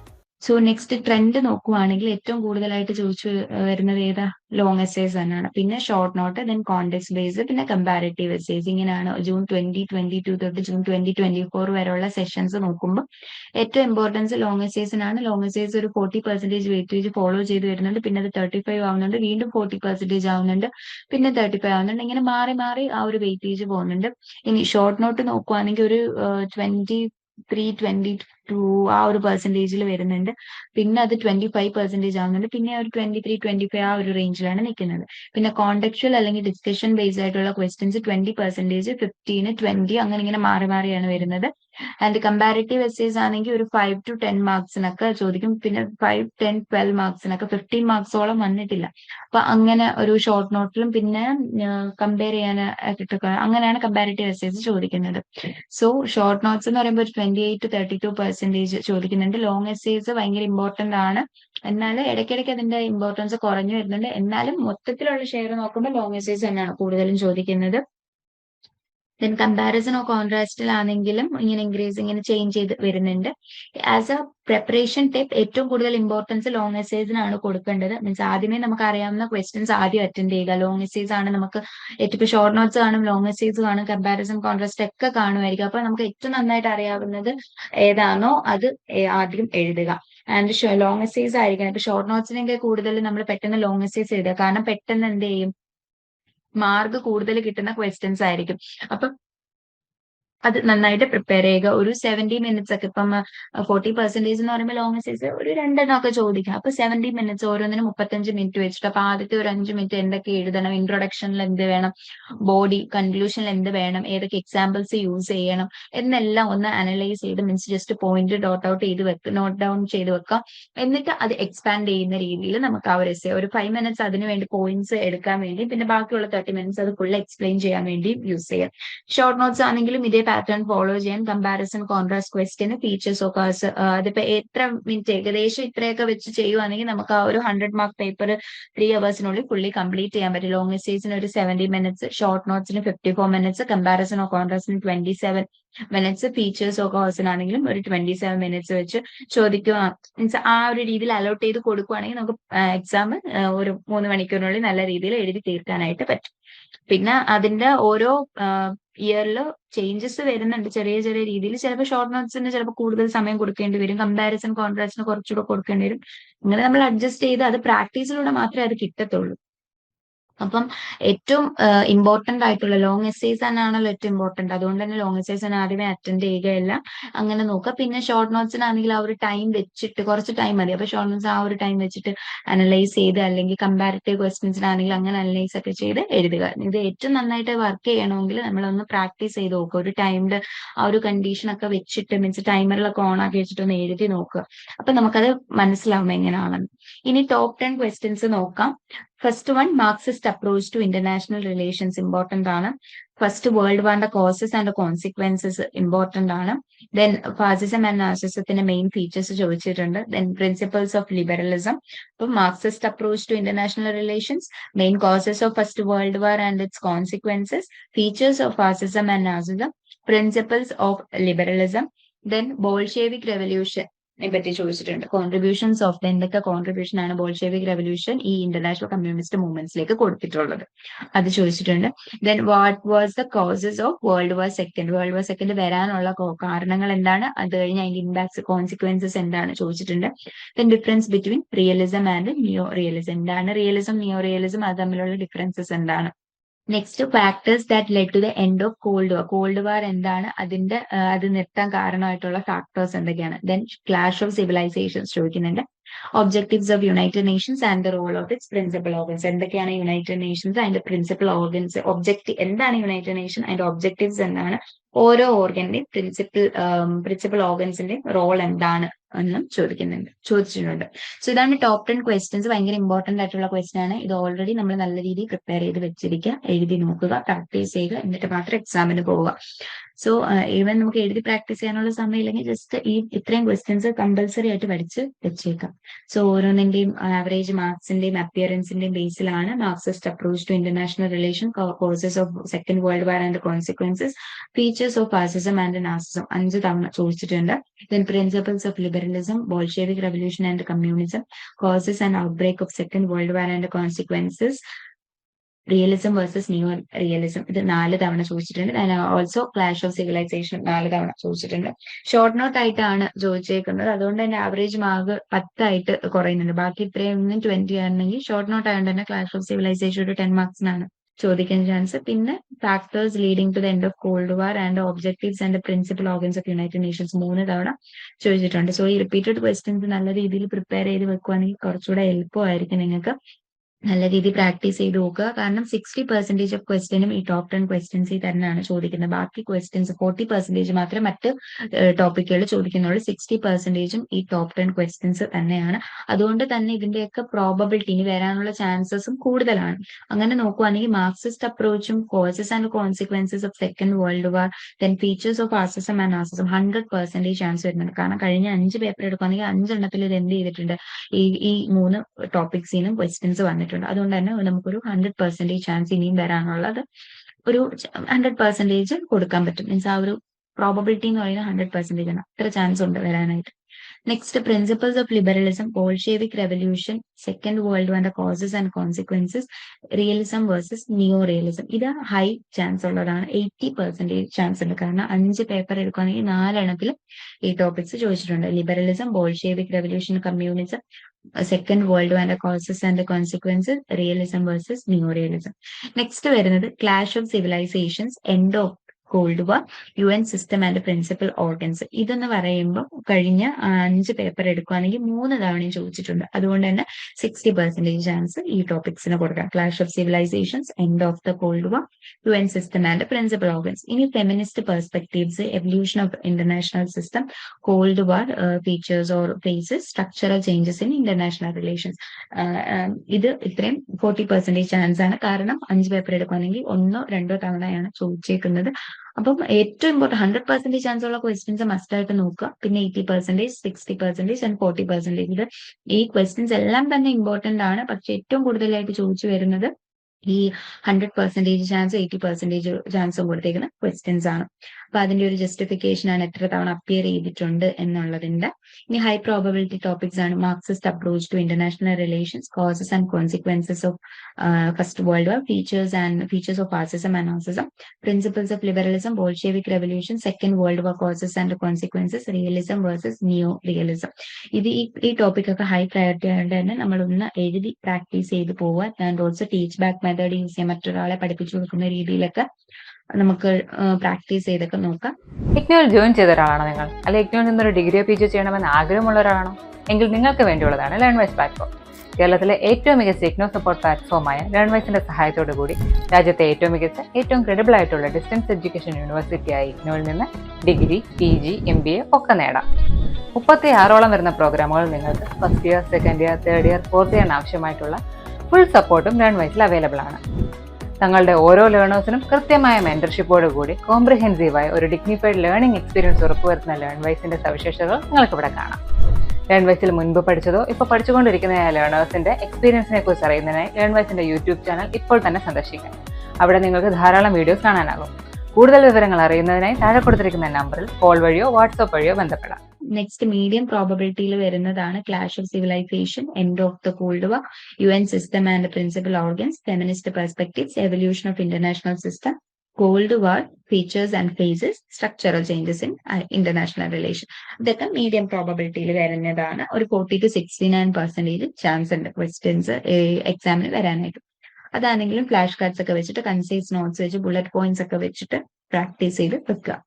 S2: സോ നെക്സ്റ്റ് ട്രെൻഡ് നോക്കുവാണെങ്കിൽ ഏറ്റവും കൂടുതലായിട്ട് ചോദിച്ചു വരുന്നത് ഏതാ? ലോങ് എസ്സേസ് തന്നെയാണ്. പിന്നെ short note then context base പിന്നെ കമ്പാരിറ്റീവ് എസ്സേസ് ഇങ്ങനെയാണ് ജൂൺ ട്വന്റി ട്വന്റി ടു തൊട്ട് ജൂൺ ട്വന്റി ട്വന്റി ഫോർ വരെയുള്ള സെഷൻസ് നോക്കുമ്പോൾ ഏറ്റവും ഇമ്പോർട്ടൻസ് ലോങ് എസ്സേസിനാണ് ലോങ് എസ്സേസ് ഒരു ഫോർട്ടി പെർസെന്റേജ് വെയിറ്റേജ് ഫോളോ ചെയ്ത് വരുന്നുണ്ട്. പിന്നെ അത് തേർട്ടി ഫൈവ് ആവുന്നുണ്ട്. വീണ്ടും ഫോർട്ടി പെർസെന്റേജ് ആവുന്നുണ്ട്. പിന്നെ തേർട്ടി ഫൈവ് ആവുന്നുണ്ട്. ഇങ്ങനെ മാറി മാറി ആ ഒരു വെയിറ്റേജ് പോകുന്നുണ്ട്. ഇനി ഷോർട്ട് നോട്ട് നോക്കുവാണെങ്കിൽ ഒരു ട്വന്റി ത്രീ ട്വന്റി ടു ആ ഒരു പെർസെന്റേജിൽ വരുന്നുണ്ട്. പിന്നെ അത് ട്വന്റി ഫൈവ് പെർസെന്റേജ് ആവുന്നുണ്ട്. പിന്നെ ഒരു ട്വന്റി ത്രീ ട്വന്റി ഫൈവ് ആ ഒരു റേഞ്ചിലാണ് നിൽക്കുന്നത് പിന്നെ കോണ്ടക്ച്വൽ അല്ലെങ്കിൽ ഡിസ്കഷൻ ബേസ്ഡ് ആയിട്ടുള്ള questions twenty percentage fifteen twenty അങ്ങനെ ഇങ്ങനെ മാറി മാറിയാണ് വരുന്നത്. ആൻഡ് കമ്പാരിറ്റീവ് എസ്സേസ് ആണെങ്കിൽ ഒരു ഫൈവ് ടു ടെൻ മാർക്സിനൊക്കെ ചോദിക്കും. പിന്നെ ഫൈവ് ടെൻ ട്വൽവ് മാർക്സിനൊക്കെ ഫിഫ്റ്റീൻ മാർക്സോളം വന്നിട്ടില്ല. അപ്പൊ അങ്ങനെ ഒരു ഷോർട്ട് നോട്ടിലും പിന്നെ കമ്പയർ ചെയ്യാൻ ആയിട്ടൊക്കെ അങ്ങനെയാണ് കമ്പാരിറ്റീവ് എസ്സേസ് ചോദിക്കുന്നത്. സോ ഷോർട്ട് നോട്ട്സ് എന്ന് പറയുമ്പോൾ ഒരു twenty eight to thirty two percentage ചോദിക്കുന്നുണ്ട്. ലോങ് എസ്സേസ് ഭയങ്കര ഇമ്പോർട്ടന്റ് ആണ്. എന്നാൽ ഇടയ്ക്കിടയ്ക്ക് അതിന്റെ ഇമ്പോർട്ടൻസ് കുറഞ്ഞു വരുന്നുണ്ട്. എന്നാലും മൊത്തത്തിലുള്ള ഷെയർ നോക്കുമ്പോൾ ലോങ് എസ്സേസ് തന്നെയാണ് കൂടുതലും ചോദിക്കുന്നത്. ദെൻ കമ്പാരിസൺ ഓ കോൺട്രാസ്റ്റിലാണെങ്കിലും ഇങ്ങനെ ഇൻക്രീസ് ഇങ്ങനെ ചേഞ്ച് ചെയ്ത് വരുന്നുണ്ട്. ആസ് എ പ്രിപ്പറേഷൻ ടൈപ്പ് ഏറ്റവും കൂടുതൽ ഇമ്പോർട്ടൻസ് ലോങ് എസ്സേസിനാണ് കൊടുക്കേണ്ടത്. മീൻസ് ആദ്യമേ നമുക്ക് അറിയാവുന്ന ക്വസ്റ്റ്യൻസ് ആദ്യം അറ്റൻഡ് ചെയ്യുക. ലോങ് എസ്സേസ് ആണ് നമുക്ക് ഏറ്റവും ഷോർട്ട് നോട്ട്സ് കാണും ലോങ് എസ്സേസ് കാണും കമ്പാരിസൺ കോൺട്രാസ്റ്റ് ഒക്കെ കാണുമായിരിക്കും. അപ്പൊ നമുക്ക് ഏറ്റവും നന്നായിട്ട് അറിയാവുന്നത് ഏതാണോ അത് ആദ്യം എഴുതുക. ആൻഡ് ലോങ് എസ്സേസ് ആയിരിക്കണം. ഇപ്പൊ ഷോർട്ട് നോട്ട്സിനൊക്കെ കൂടുതൽ നമ്മൾ പെട്ടെന്ന് ലോങ് എസ്സേസ് എഴുതുക. കാരണം പെട്ടെന്ന് എന്ത് ചെയ്യും? മാർക്ക് കൂടുതൽ കിട്ടുന്ന ക്വസ്റ്റ്യൻസ് ആയിരിക്കും. അപ്പൊ അത് നന്നായിട്ട് പ്രിപ്പയർ ചെയ്യുക. ഒരു സെവന്റി മിനിറ്റ്സ് ഒക്കെ ഇപ്പം ഫോർട്ടി പെർസെന്റേജ് എന്ന് പറയുമ്പോൾ ലോങ് സൈസ് ഒരു രണ്ടെണ്ണം ഒക്കെ ചോദിക്കാം. അപ്പൊ സെവന്റി മിനിറ്റ്സ് ഓരോന്നിനും മുപ്പത്തഞ്ച് മിനിറ്റ് വെച്ചിട്ട് അപ്പൊ ആദ്യത്തെ ഒരു അഞ്ച് മിനിറ്റ് എന്തൊക്കെ എഴുതണം? ഇൻട്രൊഡക്ഷനിൽ എന്ത് വേണം. ബോഡി കൺക്ലൂഷനിൽ എന്ത് വേണം. ഏതൊക്കെ എക്സാമ്പിൾസ് യൂസ് ചെയ്യണം? എന്നെല്ലാം ഒന്ന് അനലൈസ് ചെയ്ത് means just point dot out ചെയ്ത് വെക്കുക നോട്ട് ഡൗൺ ചെയ്ത് വെക്കാം എന്നിട്ട് അത് എക്സ്പാൻഡ് ചെയ്യുന്ന രീതിയിൽ നമുക്ക് ആ ഒരു ഒരു ഫൈവ് മിനിറ്റ്സ് അതിന് വേണ്ടി പോയിന്റ്സ് എടുക്കാൻ വേണ്ടി പിന്നെ ബാക്കിയുള്ള തേർട്ടി മിനിറ്റ്സ് അത് ഫുൾ എക്സ്പ്ലെയിൻ ചെയ്യാൻ വേണ്ടി യൂസ് ചെയ്യാം. ഷോർട്ട് നോട്ട്സ് ആണെങ്കിലും ഇതേ പാറ്റേൺ ഫോളോ ചെയ്യാൻ കമ്പാരിസൺ കോൺട്രാസ്റ്റ് ക്വസ്റ്റിന് ഫീച്ചേഴ്സ് ഒക്കെ അതിപ്പോ എത്ര മിനിറ്റ് ഏകദേശം ഇത്രയൊക്കെ വെച്ച് ചെയ്യുവാണെങ്കിൽ നമുക്ക് ആ ഒരു ഹൺഡ്രഡ് മാർക്ക് പേപ്പർ ത്രീ അവേഴ്സിനുള്ളിൽ ഫുള്ളി കംപ്ലീറ്റ് ചെയ്യാൻ പറ്റും. ലോങ് എസ്റ്റേജിന് ഒരു seventy minutes short നോട്ട്സിന് fifty four minutes comparison of കോൺട്രാസ്റ്റിന് twenty seven minutes features ഒക്കെ കോഴ്സിനാണെങ്കിലും ഒരു ട്വന്റി സെവൻ മിനിറ്റ്സ് വെച്ച് ചോദിക്കുക. മീൻസ് ആ ഒരു രീതിയിൽ അലോട്ട് ചെയ്ത് കൊടുക്കുവാണെങ്കിൽ നമുക്ക് എക്സാം ഒരു മൂന്ന് മണിക്കൂറിനുള്ളിൽ നല്ല രീതിയിൽ എഴുതി തീർക്കാനായിട്ട് പറ്റും. പിന്നെ അതിന്റെ ഓരോ ഇയറിൽ ചേഞ്ചസ് വരുന്നുണ്ട്. ചെറിയ ചെറിയ രീതിയിൽ. ചിലപ്പോൾ ഷോർട്ട് നോട്ട്സിന് ചിലപ്പോൾ കൂടുതൽ സമയം കൊടുക്കേണ്ടി വരും. കമ്പാരിസൺ കോൺട്രാസ്റ്റിന് കുറച്ചുകൂടെ കൊടുക്കേണ്ടി വരും. ഇങ്ങനെ നമ്മൾ അഡ്ജസ്റ്റ് ചെയ്ത് അത് പ്രാക്ടീസിലൂടെ മാത്രമേ അത് കിട്ടത്തുള്ളൂ. അപ്പം ഏറ്റവും ഇമ്പോർട്ടന്റ് ആയിട്ടുള്ള ലോങ് എസ്സേസ് തന്നെയാണല്ലോ ഏറ്റവും ഇമ്പോർട്ടന്റ് അതുകൊണ്ട് തന്നെ ലോങ് എസ്സേസ് തന്നെ ആദ്യമേ അറ്റൻഡ് ചെയ്യുകയല്ല അങ്ങനെ നോക്കുക. പിന്നെ ഷോർട്ട് നോട്ട്സിനാണെങ്കിൽ ആ ഒരു ടൈം വെച്ചിട്ട് കുറച്ച് ടൈം മതി. അപ്പൊ ഷോർട്ട് നോട്ട്സ് ആ ഒരു ടൈം വെച്ചിട്ട് അനലൈസ് ചെയ്ത് അല്ലെങ്കിൽ കമ്പാരിറ്റീവ് ക്വസ്റ്റ്യൻസിനാണെങ്കിൽ അങ്ങനെ അനലൈസ് ഒക്കെ ചെയ്ത് എഴുതുക. ഇത് ഏറ്റവും നന്നായിട്ട് വർക്ക് ചെയ്യണമെങ്കിൽ നമ്മളൊന്ന് പ്രാക്ടീസ് ചെയ്ത് നോക്കുക. ഒരു ടൈമിൽ ആ ഒരു കണ്ടീഷൻ ഒക്കെ വെച്ചിട്ട് മീൻസ് ടൈമറിലൊക്കെ ഓൺ ആക്കി വെച്ചിട്ട് ഒന്ന് എഴുതി നോക്കുക. അപ്പൊ നമുക്കത് മനസ്സിലാവും എങ്ങനെയാണെന്ന്. ഇനി ടോപ്പ് ടെൻ ക്വസ്റ്റ്യൻസ് നോക്കാം. First one Marxist approach to international relations important ആണ്. ഫസ്റ്റ് വേൾഡ് വാറിന്റെ കോസസ് ആൻഡ് കോൺസിക്വൻസസ് ഇമ്പോർട്ടന്റ് ആണ്. ദെൻ ഫാസിസം ആൻഡ് നാസിസത്തിന്റെ മെയിൻ ഫീച്ചേഴ്സ് ചോദിച്ചിട്ടുണ്ട്. ദെൻ പ്രിൻസിപ്പൾസ് ഓഫ് ലിബറലിസം അപ്പൊ Marxist approach to international relations main causes of first world war and its consequences features of fascism and Nazism principles of liberalism then Bolshevik revolution പറ്റി ചോദിച്ചിട്ടുണ്ട്. Contributions of എന്തൊക്കെ contribution ആണ് Bolshevik revolution ഈ international communist മൂവ്മെന്റ്സിലേക്ക് കൊടുത്തിട്ടുള്ളത്? അത് ചോദിച്ചിട്ടുണ്ട്. Then what was the causes of world war second world war second വരാനുള്ള കാരണങ്ങൾ എന്താണ്? അത് കഴിഞ്ഞ് അതിന്റെ ഇമ്പാക്ട്സ് കോൺസിക്വൻസസ് എന്താണ് ചോദിച്ചിട്ടുണ്ട്. Then difference between realism and neo realism എന്താണ് റിയലിസം നിയോ റിയലിസം അത് തമ്മിലുള്ള ഡിഫറൻസസ് എന്താണ്? Next factors that led to the end of cold war cold war എന്താണ്? അതിന്റെ അത് നിർത്താൻ കാരണമായിട്ടുള്ള ഫാക്ടേഴ്സ് എന്തൊക്കെയാണ്? ദെൻ ക്ലാഷ് ഓഫ് സിവിലൈസേഷൻസ് ചോദിക്കുന്നുണ്ട്. Objectives of United Nations and the role of its principal organs എന്തൊക്കെയാണ് യുണൈറ്റഡ് നേഷൻസ് അതിന്റെ പ്രിൻസിപ്പൽ ഓർഗൻസ് ഒബ്ജക്റ്റീവ് എന്താണ് യുണൈറ്റഡ് നേഷൻ അതിന്റെ ഒബ്ജക്റ്റീവ്സ് എന്താണ്? ഓരോ ഓർഗന്റെയും പ്രിൻസിപ്പൽ പ്രിൻസിപ്പൽ ഓർഗൻസിന്റെയും റോൾ എന്താണ്? എന്നും ചോദിക്കുന്നുണ്ട് ചോദിച്ചിട്ടുണ്ട്. സോ ഇതാണ് ടോപ്പ് ടെൻ ക്വസ്റ്റ്യൻസ് ഭയങ്കര ഇമ്പോർട്ടന്റ് ആയിട്ടുള്ള ക്വസ്റ്റ്യൻ ആണ്. ഇത് ഓൾറെഡി നമ്മൾ നല്ല രീതിയിൽ പ്രിപ്പയർ ചെയ്ത് വെച്ചിരിക്കുക. എഴുതി നോക്കുക പ്രാക്ടീസ് ചെയ്യുക എന്നിട്ട് മാത്രം എക്സാമിന് പോവുക. സോ ഈവൻ നമുക്ക് എഴുതി പ്രാക്ടീസ് ചെയ്യാനുള്ള സമയമില്ലെങ്കിൽ ജസ്റ്റ് ഈ ഇത്രയും ക്വസ്റ്റ്യൻസ് കമ്പൽസറി ആയിട്ട് പഠിച്ച് വെച്ചേക്കാം. സോ ഓരോന്നിന്റെയും ആവറേജ് മാർക്സിന്റെയും അപ്പിയറൻസിന്റെയും ബേസിലാണ് Marxist approach to international relation courses of second world war and consequences features of fascism and Nazism അഞ്ച് തവണ ചോദിച്ചിട്ടുണ്ട്. Then then of liberalism Bolshevik revolution and communism communism, and outbreak of second world war and consequences, realism versus new realism ഇത് നാല് തവണ ചോദിച്ചിട്ടുണ്ട്. Also clash of civilisation നാല് തവണ ചോദിച്ചിട്ടുണ്ട്. ഷോർട്ട് നോട്ട് ആയിട്ടാണ് ചോദിച്ചേക്കുന്നത്. അതുകൊണ്ട് തന്നെ ആവറേജ് മാർക്ക് പത്തായിട്ട് കുറയുന്നുണ്ട്. ബാക്കി ഇത്രയും ട്വന്റി ആണെങ്കിൽ ഷോർട്ട് നോട്ട് ആയതുകൊണ്ട് തന്നെ ക്ലാഷ് ഓഫ് സിവിലൈസേഷൻ ഒരു ടെൻ മാർക്സിനാണ് ചോദിക്കാൻ ചാൻസ് പിന്നെ factors leading to the end of cold war and objectives and principal organs of United Nations മൂന്ന് തവണ ചോദിച്ചിട്ടുണ്ട്. സോ ഈ റിപ്പീറ്റഡ് ക്വസ്റ്റ്യൻസ് നല്ല രീതിയിൽ പ്രിപ്പയർ ചെയ്ത് വെക്കുവാണെങ്കിൽ കുറച്ചുകൂടെ എളുപ്പമായിരിക്കും നിങ്ങൾക്ക് നല്ല രീതിയിൽ പ്രാക്ടീസ് ചെയ്ത് നോക്കുക. കാരണം സിക്സ്റ്റി പെർസെന്റേജ് ഓഫ് ക്വസ്റ്റ്യനും ഈ ടോപ്പ് ടെൻ ക്വസ്റ്റ്യൻസിൽ തന്നെയാണ് ചോദിക്കുന്നത്. ബാക്കി ക്വസ്റ്റ്യൻസ് ഫോർട്ടി പെർസെന്റേജ് മാത്രമേ മറ്റ് ടോപ്പിക്കുകൾ ചോദിക്കുന്നുള്ളൂ. സിക്സ്റ്റി പെർസെന്റേജും ഈ ടോപ്പ് ടെൻ ക്വസ്റ്റ്യൻസ് തന്നെയാണ്. അതുകൊണ്ട് തന്നെ ഇതിന്റെയൊക്കെ പ്രോബബിലിറ്റി ഇനി വരാനുള്ള ചാൻസസും കൂടുതലാണ്. അങ്ങനെ നോക്കുവാണെങ്കിൽ Marxist അപ്രോച്ചും causes and consequences of second world war then features of fascism and Nazism hundred percentage chance വരുന്നുണ്ട്. കാരണം കഴിഞ്ഞ അഞ്ച് പേപ്പർ എടുക്കുകയാണെങ്കിൽ അഞ്ചെണ്ണത്തിൽ ഇത് എന്ത് ചെയ്തിട്ടുണ്ട്? ഈ ഈ മൂന്ന് ടോപ്പിക്സിനും ക്വസ്റ്റ്യൻസ് വന്നിട്ടുണ്ട്. അതുകൊണ്ട് തന്നെ നമുക്കൊരു ഹൺഡ്രഡ് പെർസെന്റേജ് ചാൻസ് ഇനിയും വരാനുള്ളത് ഒരു ഹൺഡ്രഡ് പെർസെന്റേജ് കൊടുക്കാൻ പറ്റും. മീൻസ് ആ ഒരു പ്രോബബിലിറ്റി എന്ന് പറയുന്നത് ഹൺഡ്രഡ് പെർസെന്റേജ് ആണ്. അത്ര ചാൻസ് ഉണ്ട് വരാനായിട്ട്. Next principles of liberalism Bolshevik revolution second world വാറിന്റെ causes and consequences realism versus neo realism ഇത് ഹൈ ചാൻസ് ഉള്ളതാണ്. എയ്റ്റി പെർസെന്റേജ് ചാൻസ് ഉണ്ട്. കാരണം അഞ്ച് പേപ്പർ എടുക്കുകയാണെങ്കിൽ നാലെണ്ണത്തിൽ ഈ ടോപ്പിക്സ് ചോദിച്ചിട്ടുണ്ട്. Liberalism Bolshevik revolution communism second world വാറിന്റെ causes and consequences realism versus new realism next വരുന്നത് clash of civilisations end of cold war U N system and principal organs ഇതെന്ന് പറയുമ്പോൾ കഴിഞ്ഞ അഞ്ച് പേപ്പർ എടുക്കുകയാണെങ്കിൽ മൂന്ന് തവണയും ചോദിച്ചിട്ടുണ്ട്. അതുകൊണ്ട് തന്നെ സിക്സ്റ്റി പെർസെന്റേജ് ചാൻസ് ഈ ടോപ്പിക്സിന് കൊടുക്കാം. Clash of civilisations end of the cold war U N system and principal organs ഇനി feminist perspectives evolution of international system cold war features or phases structural changes in international relations ഇത് ഇത്രയും forty percentage chance ആണ്. കാരണം അഞ്ച് paper എടുക്കുകയാണെങ്കിൽ ഒന്നോ രണ്ടോ തവണയാണ് ചോദിച്ചേക്കുന്നത്. അപ്പം ഏറ്റവും ഇമ്പോർട്ടന്റ് ഹൺഡ്രഡ് പെർസെന്റേജ് ചാൻസ് ഉള്ള ക്വസ്റ്റ്യൻസ് മസ്റ്റ് ആയിട്ട് നോക്കുക. പിന്നെ eighty percentage sixty percentage and forty percentage ഇത് ഈ ക്വസ്റ്റ്യൻസ് എല്ലാം തന്നെ ഇമ്പോർട്ടന്റ് ആണ്. പക്ഷെ ഏറ്റവും കൂടുതലായിട്ട് ചോദിച്ചു വരുന്നത് ഈ hundred percentage chance eighty percentage ചാൻസും കൊടുത്തേക്കുന്ന ക്വസ്റ്റ്യൻസ് ആണ്. അപ്പൊ അതിന്റെ ഒരു ജസ്റ്റിഫിക്കേഷൻ ആണ് എത്ര തവണ അപ്പിയർ ചെയ്തിട്ടുണ്ട് എന്നുള്ളതിന്റെ. ഇനി ഹൈ പ്രോബബിലിറ്റി ടോപ്പിക്സ് ആണ് Marxist approach to international relations causes and consequences of first world war features and features of and Nazism principles of liberalism Bolshevik revolution second world war causes and consequences realism versus neo realism ഇത് ഈ ഈ topic ഒക്കെ high priority ആയതുകൊണ്ട് തന്നെ നമ്മൾ ഒന്ന് എഴുതി practice ചെയ്ത് പോവാൻ and also teach back method use ചെയ്യാൻ മറ്റൊരാളെ പഠിപ്പിച്ചു കൊടുക്കുന്ന രീതിയിലൊക്കെ നമുക്ക് പ്രാക്ടീസ് ചെയ്തൊക്കെ നോക്കാം.
S1: ഇഗ്നോയിൽ ജോയിൻ ചെയ്ത ഒരാളാണോ നിങ്ങൾ? അല്ലെ ഇഗ്നോയിൽ നിന്നൊരു ഡിഗ്രിയോ പി ജി ചെയ്യണമെന്ന് ആഗ്രഹമുള്ള ഒരാളാണോ എങ്കിൽ നിങ്ങൾക്ക് വേണ്ടിയുള്ളതാണ് ലേൺ വൈസ് പ്ലാറ്റ്ഫോം കേരളത്തിലെ ഏറ്റവും മികച്ച ഇഗ്നോ സപ്പോർട്ട് പ്ലാറ്റ്ഫോമായ ലേൺ വൈസിന്റെ സഹായത്തോടു കൂടി രാജ്യത്തെ ഏറ്റവും മികച്ച ഏറ്റവും ക്രെഡിബിൾ ആയിട്ടുള്ള ഡിസ്റ്റൻസ് എഡ്യൂക്കേഷൻ യൂണിവേഴ്സിറ്റിയായ ഇഗ്നോയിൽ നിന്ന് degree P G M B A ഒക്കെ നേടാം. മുപ്പത്തി ആറോളം വരുന്ന പ്രോഗ്രാമുകൾ നിങ്ങൾക്ക് first year second year third year fourth ഇയറിന് ആവശ്യമായിട്ടുള്ള ഫുൾ സപ്പോർട്ടും ലേൺ വൈസിൽ അവൈലബിൾ ആണ്. തങ്ങളുടെ ഓരോ ലേണേഴ്സിനും കൃത്യമായ മെന്റർഷിപ്പോട് കൂടി കോംപ്രിഹെൻസീവായ ഒരു ഡിഗ്നിഫൈഡ് ലേണിംഗ് എക്സ്പീരിയൻസ് ഉറപ്പുവരുത്തുന്ന ലേൺ വൈസിന്റെ സവിശേഷതകൾ നിങ്ങൾക്ക് ഇവിടെ കാണാം. ലേൺ വൈസിൽ മുൻപ് പഠിച്ചതോ ഇപ്പോൾ പഠിച്ചുകൊണ്ടിരിക്കുന്ന ലേണേഴ്സിന്റെ എക്സ്പീരിയൻസിനെ കുറിച്ച് അറിയുന്നതിനായി ലേൺ വൈസിന്റെ യൂട്യൂബ് ചാനൽ ഇപ്പോൾ തന്നെ സന്ദർശിക്കാം അവിടെ നിങ്ങൾക്ക് ധാരാളം വീഡിയോസ് കാണാനാകും. കൂടുതൽ വിവരങ്ങൾ അറിയുന്നതിനായി താഴെ കൊടുത്തിരിക്കുന്ന നമ്പറിൽ കോൾ വഴിയോ വാട്സ്ആപ്പ് വഴിയോ ബന്ധപ്പെടാം.
S2: നെക്സ്റ്റ് മീഡിയം പ്രോബബിലിറ്റിയിൽ വരുന്നതാണ് clash of civilisation end of the cold war U N system and principal organs feminist perspectives evolution of international system cold war features and phases structural changes in international relation ഇതൊക്കെ medium പ്രോബബിലിറ്റിയിൽ വരുന്നതാണ്. ഒരു forty to sixty nine percentage chance ഉണ്ട് questions എക്സാമിന് വരാനായിട്ട്. അതാണെങ്കിലും flash cards ഒക്കെ വെച്ചിട്ട് കൺസൈസ് നോട്ട്സ് വെച്ച് ബുള്ളറ്റ് പോയിന്റ്സ് ഒക്കെ വെച്ചിട്ട് പ്രാക്ടീസ് ചെയ്ത് വെക്കുക.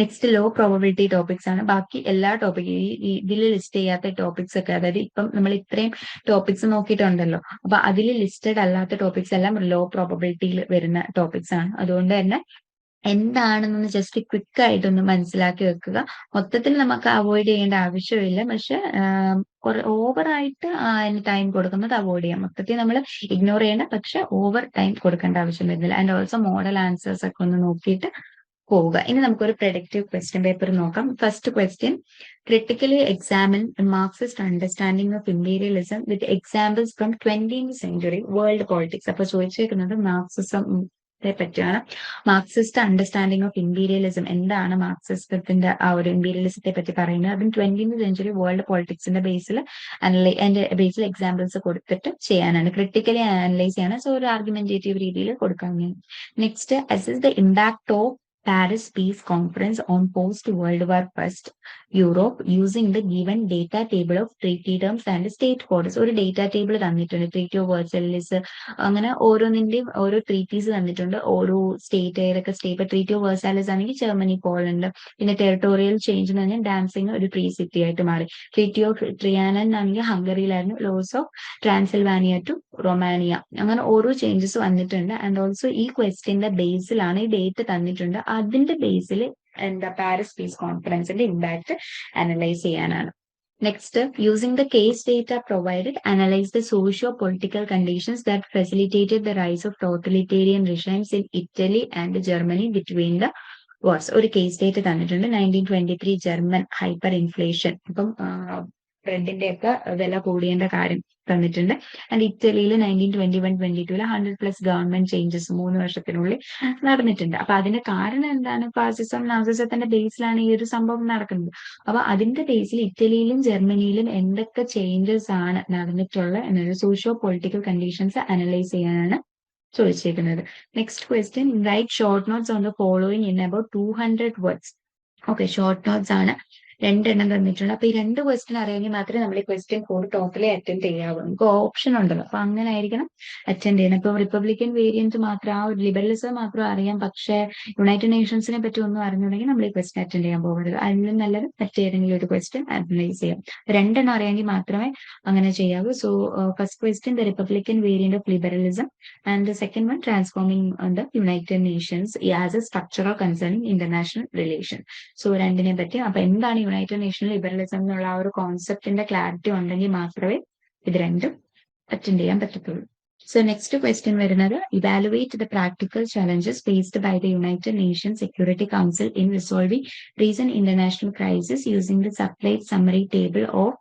S2: നെക്സ്റ്റ് ലോ പ്രോബബിലിറ്റി ടോപ്പിക്സ് ആണ്. ബാക്കി എല്ലാ ടോപ്പിക് ഈ ഇതിൽ ലിസ്റ്റ് ചെയ്യാത്ത ടോപ്പിക്സ് ഒക്കെ അതായത് ഇപ്പം നമ്മൾ ഇത്രയും ടോപ്പിക്സ് നോക്കിയിട്ടുണ്ടല്ലോ. അപ്പൊ അതിൽ ലിസ്റ്റഡ് അല്ലാത്ത ടോപ്പിക്സ് എല്ലാം ലോ പ്രോബബിലിറ്റിയിൽ വരുന്ന ടോപ്പിക്സ് ആണ്. അതുകൊണ്ട് തന്നെ എന്താണെന്നൊന്ന് ജസ്റ്റ് ക്വിക്ക് ആയിട്ടൊന്ന് മനസ്സിലാക്കി വെക്കുക. മൊത്തത്തിൽ നമുക്ക് അവോയ്ഡ് ചെയ്യേണ്ട ആവശ്യമില്ല. പക്ഷെ ഓവർ ആയിട്ട് അതിന് ടൈം കൊടുക്കുന്നത് അവോയ്ഡ് ചെയ്യാം. മൊത്തത്തിൽ നമ്മൾ ഇഗ്നോർ ചെയ്യേണ്ട പക്ഷെ ഓവർ ടൈം കൊടുക്കേണ്ട ആവശ്യം വരുന്നില്ല. ആൻഡ് ഓൾസോ മോഡൽ ആൻസേഴ്സ് ഒക്കെ ഒന്ന് നോക്കിയിട്ട് പോവുക. ഇനി നമുക്കൊരു പ്രൊഡക്റ്റീവ് ക്വസ്റ്റ്യൻ പേപ്പർ നോക്കാം. First question critically examine marxist understanding of imperialism with examples from twentieth century world politics അപ്പൊ ചോദിച്ചേക്കുന്നത് മാർക്സിസം പറ്റിയാണ്. മാർക്സിസ്റ്റ് അണ്ടർസ്റ്റാൻഡിങ് ഓഫ് ഇമ്പീരിയലിസം എന്താണ് മാർക്സിസത്തിന്റെ ആ ഒരു ഇമ്പീരിയലിസത്തെ പറ്റി പറയുന്നത്? അതും ട്വന്റീൻ സെഞ്ചുറി വേൾഡ് പോളിറ്റിക്സിന്റെ ബേസിൽ അതിന്റെ ബേസിൽ എക്സാമ്പിൾസ് കൊടുത്തിട്ട് ചെയ്യാനാണ്. ക്രിട്ടിക്കലി അനലൈസ് ചെയ്യാനാണ് സോ ഒരു ആർഗ്യുമെന്റേറ്റീവ് രീതിയിൽ കൊടുക്കാൻ next assess the impact of Paris Peace Conference on post-World War First Europe using the given data table of treaty terms and state codes. ഒരു ഡേറ്റ ടേബിൾ തന്നിട്ടുണ്ട്. Treaty of Versailles അങ്ങനെ ഓരോന്നിന്റെയും ഓരോ treaties തന്നിട്ടുണ്ട്. ഓരോ state ഏതൊക്കെ state treaty of Versailles ആണെങ്കിൽ Germany Poland പിന്നെ ടെറിട്ടോറിയൽ ചേഞ്ച് എന്ന് പറഞ്ഞാൽ ഡാൻസിങ് ഒരു പ്രീ സിറ്റി ആയിട്ട് മാറി. ട്രീറ്റി ഓഫ് ട്രിയാനൻ ആണെങ്കിൽ ഹംഗറിയിലായിരുന്നു loss of Transylvania to Romania അങ്ങനെ ഓരോ ചേഞ്ചസ് വന്നിട്ടുണ്ട്. ആൻഡ് ഓൾസോ ഈ ക്വസ്റ്റിന്റെ ബേസിലാണ് ഈ ഡേറ്റ് തന്നിട്ടുണ്ട്. അതിന്റെ ബേസിൽ എന്താ പാരീസ് പീസ് കോൺഫറൻസിന്റെ ഇമ്പാക്ട് അനലൈസ് ചെയ്യാനാണ്. Next using the case data provided analyse the socio political conditions that facilitated the rise of totalitarian regimes in Italy and Germany between the wars ഒരു കേസ് ഡേറ്റ് തന്നിട്ടുണ്ട് nineteen twenty three German hyper inflation ഇപ്പം ബ്രെഡിന്റെ ഒക്കെ വില കൂടിയതിന്റെ കാര്യം തന്നിട്ടുണ്ട്. And ഇറ്റലിയിൽ nineteen twenty one twenty two hundred plus government changes മൂന്ന് വർഷത്തിനുള്ളിൽ നടന്നിട്ടുണ്ട്. അപ്പൊ അതിന്റെ കാരണം എന്താണ്? ഫാസിസം നാസിസത്തിന്റെ ബേസിലാണ് ഈ ഒരു സംഭവം നടക്കുന്നത്. അപ്പൊ അതിന്റെ ബേസിൽ ഇറ്റലിയിലും ജർമ്മനിയിലും എന്തൊക്കെ ചേഞ്ചസ് ആണ് നടന്നിട്ടുള്ളത് എന്നൊരു സോഷ്യോ പൊളിറ്റിക്കൽ കണ്ടീഷൻസ് അനലൈസ് ചെയ്യാനാണ് ചോദിച്ചേക്കുന്നത്. Next question write short notes on the following in about two hundred words okay short notes ആണ്. രണ്ടെണ്ണം തന്നിട്ടുണ്ട്. അപ്പൊ ഈ രണ്ട് ക്വസ്റ്റ്യൻ അറിയാമെങ്കിൽ മാത്രമേ നമ്മൾ ഈ ക്വസ്റ്റ്യൻ കോഡ് ടോട്ടലി അറ്റൻഡ് ചെയ്യാവൂ. നമുക്ക് ഓപ്ഷൻ ഉണ്ടല്ലോ. അപ്പൊ അങ്ങനെ ആയിരിക്കണം അറ്റൻഡ് ചെയ്യണം ഇപ്പൊ റിപ്പബ്ലിക്കൻ വേരിയന്റ് മാത്രം ആ ഒരു ലിബറലിസം മാത്രം അറിയാം. പക്ഷേ യുണൈറ്റഡ് നേഷൻസിനെ പറ്റി ഒന്നും അറിഞ്ഞുണ്ടെങ്കിൽ നമ്മൾ ഈ ക്വസ്റ്റ്യൻ അറ്റൻഡ് ചെയ്യാൻ പോകരുത്. അതിലും നല്ലത് മറ്റേതെങ്കിലും ഒരു ക്വസ്റ്റ്യൻ അനലൈസ് ചെയ്യാം. രണ്ടെണ്ണം അറിയാമെങ്കിൽ മാത്രമേ അങ്ങനെ ചെയ്യാവൂ. So first question the republican variant of liberalism and second one transforming the United Nations as a structural concerning international relation so രണ്ടിനെ പറ്റി അപ്പൊ എന്താണ് യുണൈറ്റഡ് നേഷൻ ലിബറലിസം എന്നുള്ള ആ ഒരു കോൺസെപ്റ്റിന്റെ ക്ലാരിറ്റി ഉണ്ടെങ്കിൽ മാത്രമേ ഇത് രണ്ടും അറ്റൻഡ് ചെയ്യാൻ പറ്റത്തുള്ളൂ. സോ നെക്സ്റ്റ് ക്വസ്റ്റ്യൻ വരുന്നത് evaluate the practical challenges faced by the united nation security council in resolving reason international crisis using the supplied summary table of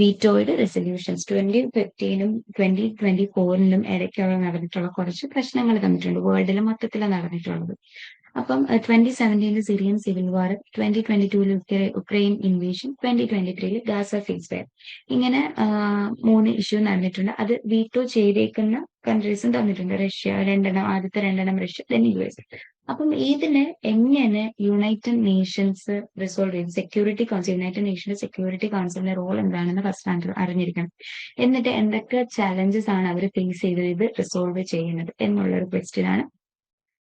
S2: വീറ്റോയുടെ resolutions twenty ഫിഫ്റ്റീനും ട്വന്റി ട്വന്റി ഫോറിലും ഇടയ്ക്കുള്ള നടന്നിട്ടുള്ള കുറച്ച് പ്രശ്നങ്ങൾ തന്നിട്ടുണ്ട് വേൾഡിലെ മൊത്തത്തിൽ നടന്നിട്ടുള്ളത്. അപ്പം twenty സെവന്റീനിൽ Syrian civil war twenty twenty ടൂവിൽ ഉക്രൈൻ ഇൻവേഷൻ ട്വന്റി ട്വന്റി ത്രീയിൽ ഗാസ ഫീസ് ഫയർ ഇങ്ങനെ മൂന്ന് ഇഷ്യൂ നടന്നിട്ടുണ്ട്. അത് വീട്ടോ ചെയ്തേക്കുന്ന കൺട്രീസും തന്നിട്ടുണ്ട്. റഷ്യ രണ്ടെണ്ണം ആദ്യത്തെ രണ്ടെണ്ണം റഷ്യ ദെൻ യു എസ് അപ്പം ഇതിന് എങ്ങനെ യുണൈറ്റഡ് നേഷൻസ് റിസോൾവ് ചെയ്യും Security Council United Nations Security കൗൺസിലിന്റെ റോൾ എന്താണെന്ന് ഫസ്റ്റ് അറിഞ്ഞിരിക്കണം. എന്നിട്ട് എന്തൊക്കെ ചാലഞ്ചസ് ആണ് അവർ ഫേസ് ചെയ്ത് ഇത് റിസോൾവ് ചെയ്യുന്നത് എന്നുള്ള ഒരു ക്വസ്റ്റ്യൻ ആണ്.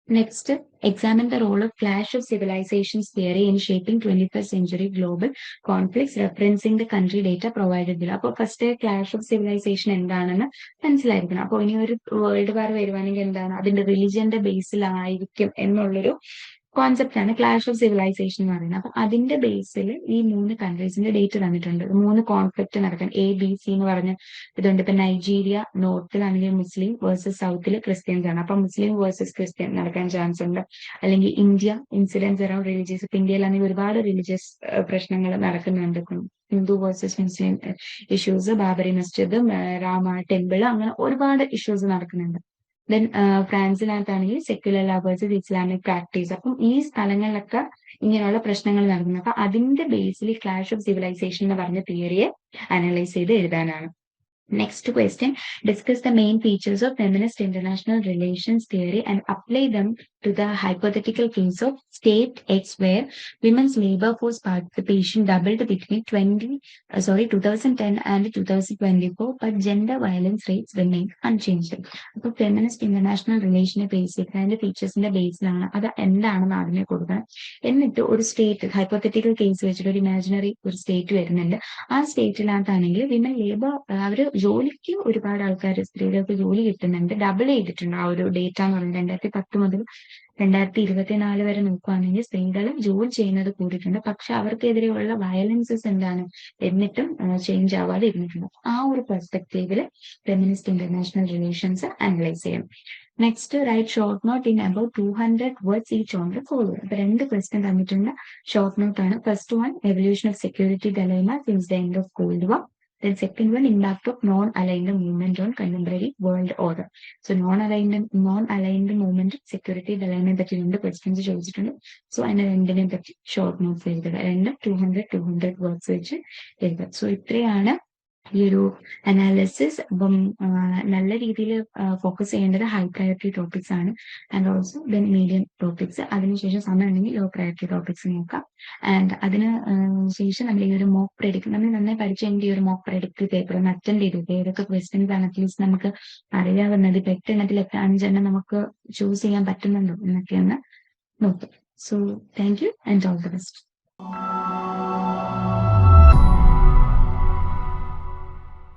S2: Next examine the role of clash of civilisations theory in shaping twenty first century global conflicts referencing the country data provide below അപ്പോൾ ഫസ്റ്റ് ക്ലാഷ് ഓഫ് സിവിലൈസേഷൻ എന്താണെന്ന് മനസ്സിലായിരിക്കണം. അപ്പോൾ ഇനി ഒരു വേൾഡ് വാർ വരുവാണെങ്കിൽ എന്താണ്? അതിന്റെ റിലിജിയന്റെ ബേസിലായിരിക്കും എന്നുള്ളൊരു കോൺസെപ്റ്റ് ആണ് ക്ലാഷ് ഓഫ് സിവിലൈസേഷൻ എന്ന് പറയുന്നത്. അപ്പൊ അതിന്റെ ബേസിൽ ഈ മൂന്ന് കൺട്രീസിന്റെ ഡേറ്റ് തന്നിട്ടുണ്ട് മൂന്ന് കോൺഫ്ലിക്റ്റ് നടക്കാൻ എ ബി സി എന്ന് പറഞ്ഞ ഇതുണ്ട്. ഇപ്പൊ നൈജീരിയ നോർത്തിലാണെങ്കിൽ മുസ്ലിം വേഴ്സസ് സൗത്തിൽ ക്രിസ്ത്യൻസ് ആണ്. അപ്പൊ മുസ്ലിം വേഴ്സസ് ക്രിസ്ത്യൻ നടക്കാൻ ചാൻസ് ഉണ്ട്. അല്ലെങ്കിൽ ഇന്ത്യ ഇൻസിഡൻസ് അറൌണ്ട് റിലീജിയസ് ഇപ്പൊ ഇന്ത്യയിലാണെങ്കിൽ ഒരുപാട് റിലീജിയസ് പ്രശ്നങ്ങൾ നടക്കുന്നുണ്ട്. Hindu versus Muslim issues Babri Masjid Rama temple അങ്ങനെ ഒരുപാട് ഇഷ്യൂസ് നടക്കുന്നുണ്ട്. ദെൻ ഫ്രാൻസിനകത്താണെങ്കിൽ സെക്യുലർ ലവേഴ്സ് ഇസ്ലാമിക് പ്രാക്ടീസ് അപ്പം ഈ സ്ഥലങ്ങളിലൊക്കെ ഇങ്ങനെയുള്ള പ്രശ്നങ്ങൾ നടക്കുന്നു. അപ്പൊ അതിന്റെ ബേസിൽ ക്ലാഷ് ഓഫ് സിവിലൈസേഷൻ എന്ന് പറഞ്ഞ തിയറിയെ അനലൈസ് ചെയ്ത് എഴുതാനാണ്. Next question discuss the main features of feminist international relations theory and apply them to the hypothetical case of state X where women's labor force participation doubled between 20, uh, sorry, 2010 and 2024, but gender violence rates remain unchanged. അപ്പോൾ feminist international റിലേഷനെ base ചെയ്ത് അതിന്റെ ഫീച്ചേഴ്സിന്റെ ബേസിലാണ് അത് എന്താണെന്ന് ആദ്യമേ കൊടുക്കണം എന്നിട്ട് ഒരു സ്റ്റേറ്റ് ഹൈപ്പോത്തറ്റിക്കൽ കേസ് വെച്ചിട്ട് ഒരു ഇമാജിനറി ഒരു സ്റ്റേറ്റ് വരുന്നുണ്ട്. ആ സ്റ്റേറ്റിനകത്താണെങ്കിൽ വിമൻ ലേബർ അവർ ജോലിക്ക് ഒരുപാട് ആൾക്കാർ സ്ത്രീകൾക്ക് ജോലി കിട്ടുന്നുണ്ട്. ഡബിൾ ചെയ്തിട്ടുണ്ട് ആ ഒരു ഡേറ്റ എന്ന് പറയുന്നത്. രണ്ടായിരത്തി പത്ത് മുതൽ രണ്ടായിരത്തി ഇരുപത്തിനാല് വരെ നോക്കുകയാണെങ്കിൽ സ്ത്രീകൾ ജോലി ചെയ്യുന്നത് കൂടിയിട്ടുണ്ട്. പക്ഷെ അവർക്കെതിരെയുള്ള വയലൻസസ് എന്താണ് എന്നിട്ടും ചേഞ്ച് ആവാതെ ഇരുന്നിട്ടുണ്ട് ആ ഒരു പെർസ്പെക്റ്റീവിൽ ഫെമിനിസ്റ്റ് ഇന്റർനാഷണൽ റിലേഷൻസ് അനലൈസ് ചെയ്യും next write short note in about two hundred words ഈ ദ ഫോളോ അപ്പൊ രണ്ട് ക്വസ്റ്റ്യൻ തന്നിട്ടുണ്ട്. ഷോർട്ട് നോട്ട് ആണ്. First one evolution of security dilemma since the end of cold war Then second one, impact of non-aligned movement on contemporary world order. So non-aligned non-aligned movement security alignment പറ്റി രണ്ട് questions ചോദിച്ചിട്ടുണ്ട് so അതിനെ രണ്ടിനെ പറ്റി short notes എഴുതുക രണ്ട് two hundred two hundred words വെച്ച് എഴുതുക സോ ഇത്രയാണ് ഈ ഒരു അനാലിസിസ് അപ്പം നല്ല രീതിയിൽ ഫോക്കസ് ചെയ്യേണ്ടത് ഹൈ പ്രയോറിറ്റി ടോപ്പിക്സ് ആണ്. And also then medium topics അതിനുശേഷം സമയം ഉണ്ടെങ്കിൽ ലോ പ്രയോറിറ്റി ടോപ്പിക്സ് നോക്കാം. ആൻഡ് അതിന് ശേഷം നമ്മൾ ഈ ഒരു മോക്ക് പ്രെഡിക്ട് നമ്മൾ നന്നായി പഠിച്ചെങ്കിൽ ഈ ഒരു മോക്ക് പ്രെഡിക്റ്റ് പേപ്പർ ഒന്ന് അറ്റൻഡ് ചെയ്തിട്ട് ഏതൊക്കെ ക്വസ്റ്റ്യൻസ് ആണ് അറ്റ്ലീസ്റ്റ് നമുക്ക് അറിയാവുന്നത്. ഇപ്പൊ എട്ടെണ്ണത്തിൽ എത്ര അഞ്ചെണ്ണം നമുക്ക് ചൂസ് ചെയ്യാൻ പറ്റുന്നുണ്ടോ എന്നൊക്കെ ഒന്ന് നോക്കാം. So thank you and all the best